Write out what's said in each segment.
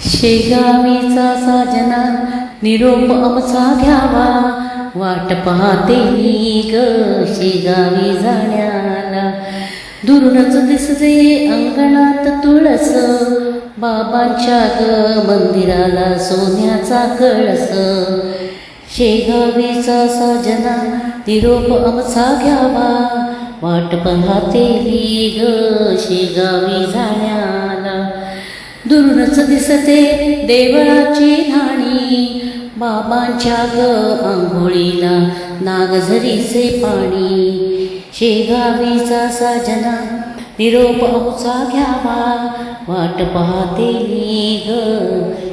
शेगावीचा साजना निरोप आमचा घ्यावा. वाट पाहते ग शेगावी जाण्याला. दुरूनच दिसते अंगणात तुळस. बाबांच्या ग मंदिराला सोन्याचा कळस. शेगावीचा साजना निरोप आमचा घ्यावा. वाट पाहते ग शेगावी जाण्याला. दुरूनच दिसते देवळाची नाणी बाबांच्या ग आंघोळीला नागझरीचे पाणी. शेगावीचा साजना निरोप औचा घ्यावा. वाट पाहते मी ग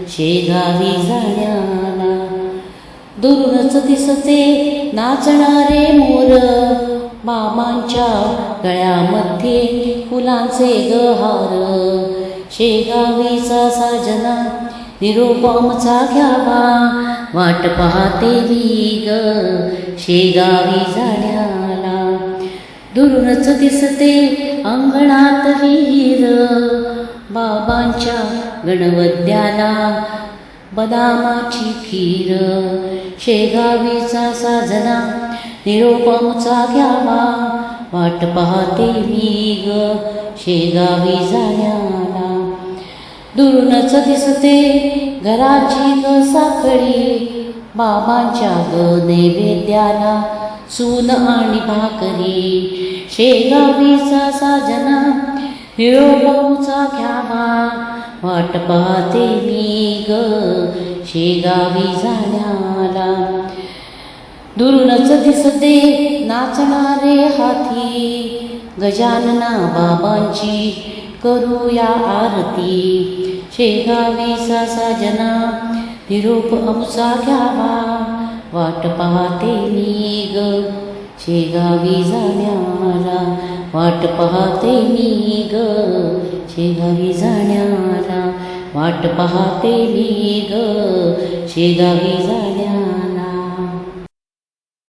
शेगावी जाण्याला. दुरूनच दिसते नाचणारे मोर. मामांच्या गळ्यामध्ये फुलांचे गहार. शेगावीचा साजना निरोपमचा घ्यावा. वाट पाहते मी ग शेगावी जाण्याला. दुरूनच दिसते अंगणात विहीर बाबांच्या गणवद्याला बदामाची खीर. शेगावीचा साजना निरोपमचा घ्यावा. वाट पाहते मी ग शेगावी जाण्या दुरूनच दिसते घराची ग साखळी. बाबांच्या ग नैवेद्याला सून आणि भाकरी. शेगावीचा साजना निरोपमचा घ्यावा. वाट पाहते मी ग शेगावी जाण्याला दुरूनच दिसते नाचणारे हाती गजानना बाबांची करूया आरती. शेगावीचा साजना निरोप अवसा घ्यावा. वाट पाहते मी ग शेगावी जाण्याला वाट पाहते मी ग शेगावी जाण्याला वाट पाहते मी ग शेगावी जाण्या